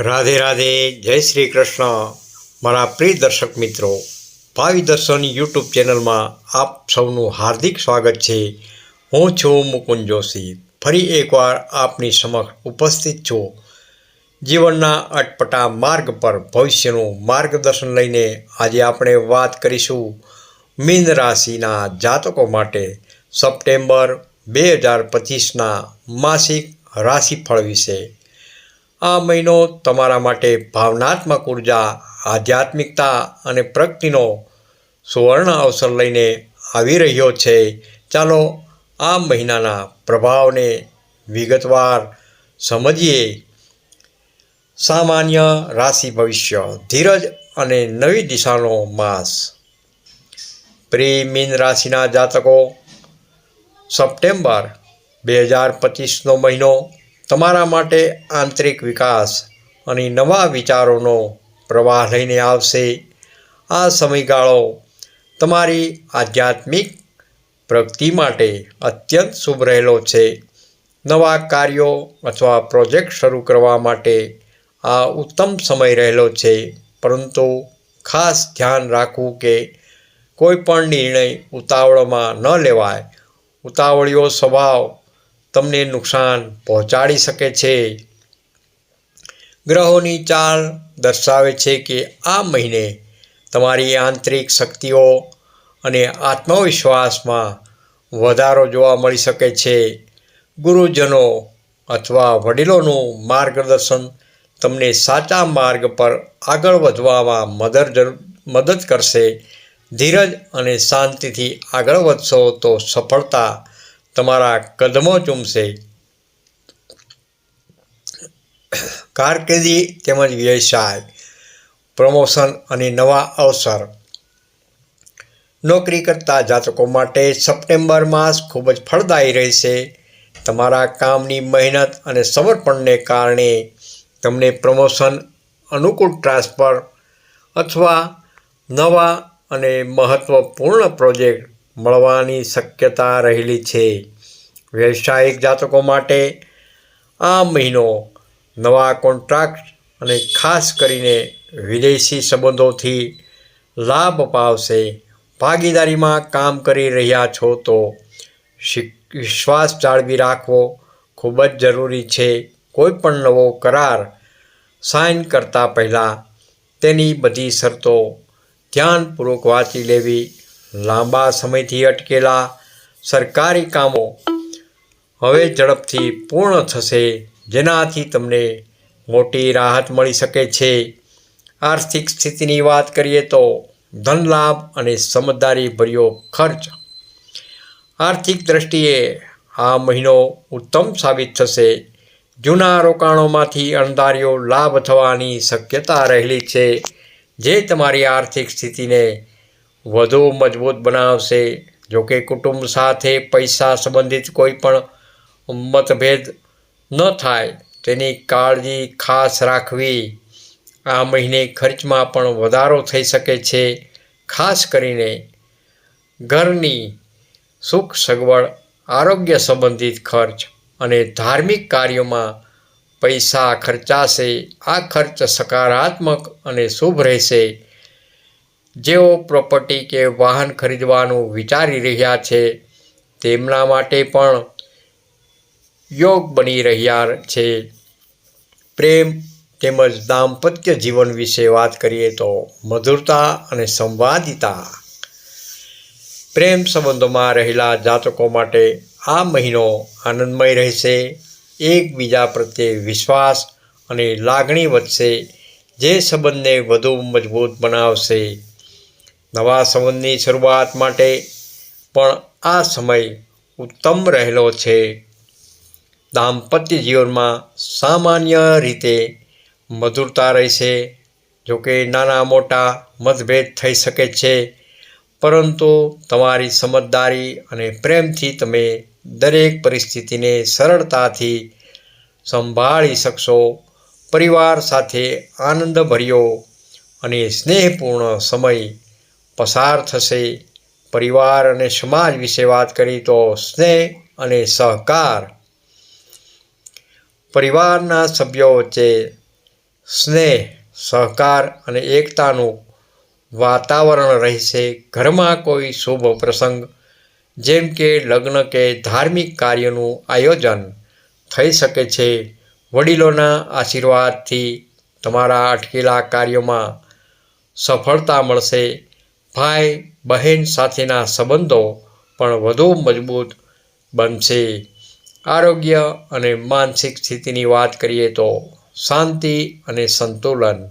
રાધે રાધે, જય શ્રી કૃષ્ણ. મારા પ્રિય દર્શક મિત્રો, ભાવિ દર્શન યુટ્યુબ ચેનલમાં આપ સૌનું હાર્દિક સ્વાગત છે. હું છું મુકુંદ જોશી. ફરી એકવાર આપની સમક્ષ ઉપસ્થિત છું. જીવનના અટપટા માર્ગ પર ભવિષ્યનું માર્ગદર્શન લઈને આજે આપણે વાત કરીશું મીન રાશિના જાતકો માટે સપ્ટેમ્બર બે હજાર પચીસના માસિક રાશિફળ વિશે. આ મહિનો તમારા માટે ભાવનાત્મક ઊર્જા, આધ્યાત્મિકતા અને પ્રગતિનો સુવર્ણ અવસર લઈને આવી રહ્યો છે. ચાલો આ મહિનાના પ્રભાવને વિગતવાર સમજીએ. સામાન્ય રાશિ ભવિષ્ય, ધીરજ અને નવી દિશાનો માસ. મીન રાશિના જાતકો, સપ્ટેમ્બર બે હજાર પચીસનો મહિનો તમારા માટે આંતરિક વિકાસ અને નવા વિચારોનો પ્રવાહ લઈને આવશે. આ સમયગાળો તમારી આધ્યાત્મિક પ્રગતિ માટે અત્યંત શુભ રહેલો છે. નવા કાર્યો અથવા પ્રોજેક્ટ શરૂ કરવા માટે આ ઉત્તમ સમય રહેલો છે. પરંતુ ખાસ ધ્યાન રાખવું કે કોઈ પણ નિર્ણય ઉતાવળમાં ન લેવાય. ઉતાવળીઓ સ્વભાવ તમને નુકસાન પહોંચાડી શકે છે. ગ્રહોની ચાલ દર્શાવે છે કે આ મહિને તમારી આંતરિક શક્તિઓ અને આત્મવિશ્વાસમાં વધારો જોવા મળી શકે છે. ગુરુજનો અથવા વડીલોનું માર્ગદર્શન તમને સાચા માર્ગ પર આગળ વધવામાં મદદ મદદ કરશે. ધીરજ અને શાંતિથી આગળ વધશો તો સફળતા તમારા કદમો ચૂમશે. કારકિર્દી તેમજ વ્યવસાય, પ્રમોશન અને નવા અવસર. નોકરી કરતા જાતકો માટે સપ્ટેમ્બર માસ ખૂબ જ ફળદાયી રહેશે. તમારા કામની મહેનત અને સમર્પણને કારણે તમને પ્રમોશન, અનુકૂળ ટ્રાન્સફર અથવા નવા અને મહત્ત્વપૂર્ણ પ્રોજેક્ટ મળવાની શક્યતા રહેલી છે. વ્યવસાયિક જાતકો માટે આ મહિનો નવા કોન્ટ્રાક્ટ અને ખાસ કરીને વિદેશી સંબંધોથી લાભ પાવશે ભાગીદારીમાં કામ કરી રહ્યા છો તો વિશ્વાસ જાળવી રાખવો ખૂબ જ જરૂરી છે. કોઈ પણ નવો કરાર સાઇન કરતાં પહેલાં તેની બધી શરતો ધ્યાનપૂર્વક વાંચી લેવી લાંબા સમયથી અટકેલા સરકારી કામો હવે ઝડપથી પૂર્ણ થશે, જેનાથી તમને મોટી રાહત મળી શકે છે. આર્થિક સ્થિતિની વાત કરીએ તો ધન લાભ અને સમજદારી ભર્યો ખર્ચ. આર્થિક દ્રષ્ટિએ આ મહિનો ઉત્તમ સાબિત થશે. જૂના રોકાણોમાંથી અણધાર્યો લાભ થવાની શક્યતા રહેલી છે, જે તમારી આર્થિક સ્થિતિને વધુ મજબૂત બનાવશે. જોકે કુટુંબ સાથે પૈસા સંબંધિત કોઈ પણ મતભેદ ન થાય, તેની કાળજી ખાસ રાખવી. આ મહિને ખર્ચમાં પણ વધારો થઈ શકે છે, ખાસ કરીને ઘરની સુખ સગવડ, આરોગ્ય સંબંધિત ખર્ચ અને ધાર્મિક કાર્યોમાં પૈસા ખર્ચાશે. આ ખર્ચ સકારાત્મક અને શુભ રહેશે. જેઓ પ્રોપર્ટી કે વાહન ખરીદવાનું વિચારી રહ્યા છે, તેમના માટે પણ યોગ બની રહ્યા છે. પ્રેમ તેમજ દાંપત્ય જીવન વિશે વાત કરીએ તો મધુરતા અને સંવાદિતા. પ્રેમ સંબંધોમાં રહેલા જાતકો માટે આ મહિનો આનંદમય રહેશે. એકબીજા પ્રત્યે વિશ્વાસ અને લાગણી વધશે, જે સંબંધને વધુ મજબૂત બનાવશે. નવા સંબંધની શરૂઆત માટે પણ આ સમય ઉત્તમ રહેલો છે. દાંપત્ય જીવનમાં સામાન્ય રીતે મધુરતા રહેશે, જોકે નાના મોટા મતભેદ થઈ શકે છે, પરંતુ તમારી સમજદારી અને પ્રેમથી તમે દરેક પરિસ્થિતિને સરળતાથી સંભાળી શકશો. પરિવાર સાથે આનંદભર્યો અને સ્નેહપૂર્ણ સમય પસાર થશે. પરિવાર અને સમાજ વિશે વાત કરી તો સ્નેહ અને સહકાર. પરિવારના સભ્યો વચ્ચે સ્નેહ, સહકાર અને એકતાનું વાતાવરણ રહેશે. ઘરમાં કોઈ શુભ પ્રસંગ, જેમ કે લગ્ન કે ધાર્મિક કાર્યનું આયોજન થઈ શકે છે. વડીલોના આશીર્વાદથી તમારા અટકેલા કાર્યોમાં સફળતા મળશે. ભાઈ, બહેન સાથેના સંબંધો પણ વધુ મજબૂત બનશે. આરોગ્ય અને માનસિક સ્થિતિની વાત કરીએ તો શાંતિ અને સંતુલન.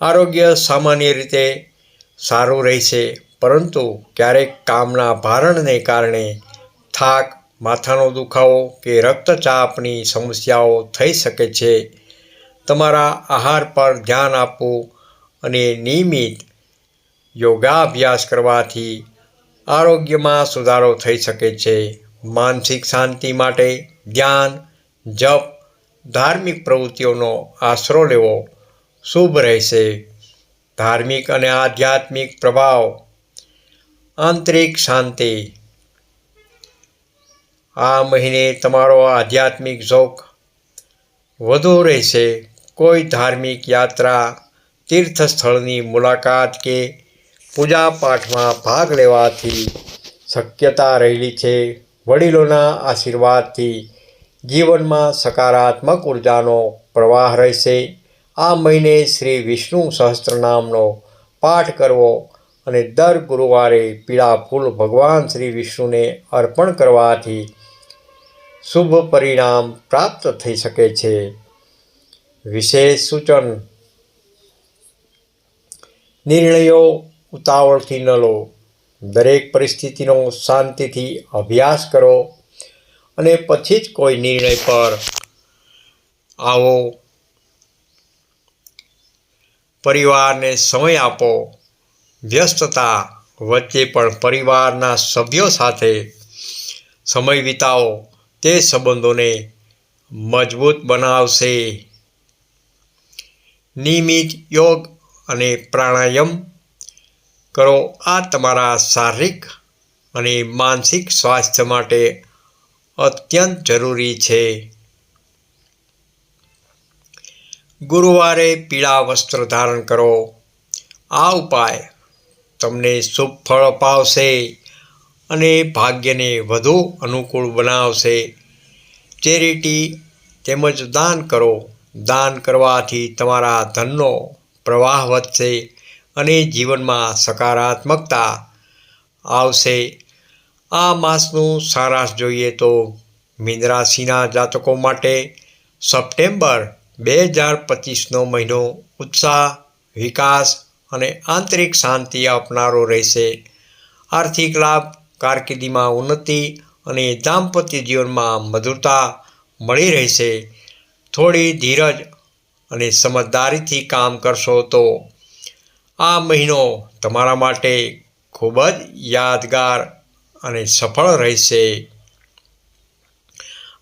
આરોગ્ય સામાન્ય રીતે સારું રહેશે, પરંતુ ક્યારેક કામના ભારણને કારણે થાક, માથાનો દુખાવો કે રક્તચાપની સમસ્યાઓ થઈ શકે છે. તમારા આહાર પર ધ્યાન આપવું અને નિયમિત યોગાભ્યાસ કરવાથી આરોગ્યમાં સુધારો થઈ શકે છે. માનસિક શાંતિ માટે ધ્યાન, જપ, ધાર્મિક પ્રવૃત્તિઓનો આશરો લેવો શુભ રહેશે. ધાર્મિક અને આધ્યાત્મિક પ્રભાવ, આંતરિક શાંતિ. આ મહિને તમારો આધ્યાત્મિક ઝોક વધુ રહેશે. કોઈ ધાર્મિક યાત્રા, તીર્થસ્થળની મુલાકાત કે પૂજા પાઠમાં ભાગ લેવાથી શક્યતા રહેલી છે. વડીલોના આશીર્વાદથી જીવનમાં સકારાત્મક ઉર્જાનો પ્રવાહ રહેશે. આ મહિને શ્રી વિષ્ણુ સહસ્ત્રનામનો પાઠ કરવો અને દર ગુરુવારે પીળા ફૂલ ભગવાન શ્રી વિષ્ણુને અર્પણ કરવાથી શુભ પરિણામ પ્રાપ્ત થઈ શકે છે. વિશેષ સૂચન. નિર્ણયો ઉતાવળથી ન લો દરેક પરિસ્થિતિનો શાંતિથી અભ્યાસ કરો અને પછી જ કોઈ નિર્ણય પર આવો. પરિવારને સમય આપો. વ્યસ્તતા વચ્ચે પણ પરિવારના સભ્યો સાથે સમય વિતાવો. તે સંબંધોને મજબૂત બનાવશે. નિયમિત યોગ અને પ્રાણાયામ કરો આ તમારા શારીરિક અને માનસિક સ્વાસ્થ્ય માટે અત્યંત જરૂરી છે. ગુરુવારે પીળા વસ્ત્ર ધારણ કરો. આ ઉપાય તમને શુભ ફળ અપાવશે અને ભાગ્યને વધુ અનુકૂળ બનાવશે. ચેરિટી તેમજ દાન કરો. દાન કરવાથી તમારા ધનનો પ્રવાહ વધશે. અને જીવનમાં સકારાત્મકતા આવશે. આ માસનું સારાંશ જોઈએ તો મીન જાતકો માટે સપ્ટેમ્બર બે હજાર પચીસનો મહિનો ઉત્સાહ, વિકાસ અને આંતરિક શાંતિ આપનારો રહેશે. આર્થિક લાભ, કારકિર્દીમાં ઉન્નતિ અને દાંપત્ય જીવનમાં મધુરતા મળી રહેશે. થોડી ધીરજ અને સમજદારીથી કામ કરશો તો આ મહિનો તમારા માટે ખૂબ જ યાદગાર અને સફળ રહેશે.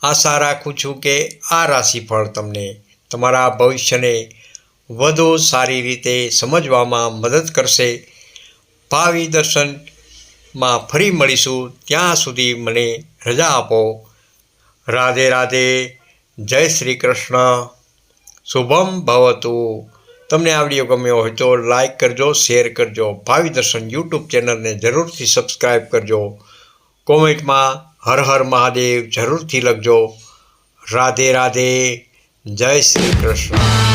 આશા રાખું છું કે આ રાશિફળ તમને તમારા ભવિષ્યને વધુ સારી રીતે સમજવામાં મદદ કરશે. ભાવિ દર્શનમાં ફરી મળીશું. ત્યાં સુધી મને રજા આપો. રાધે રાધે. જય શ્રી કૃષ્ણ. શુભમ ભવતુ. તમને આ વીડિયો ગમ્યો હોય તો લાઈક કરજો શેર કરજો, ભાવિ દર્શન યુટ્યુબ ચેનલને જરૂરથી સબસ્ક્રાઈબ કરજો. કોમેન્ટમાં હર હર મહાદેવ જરૂરથી લખજો. રાધે રાધે, જય શ્રી કૃષ્ણ.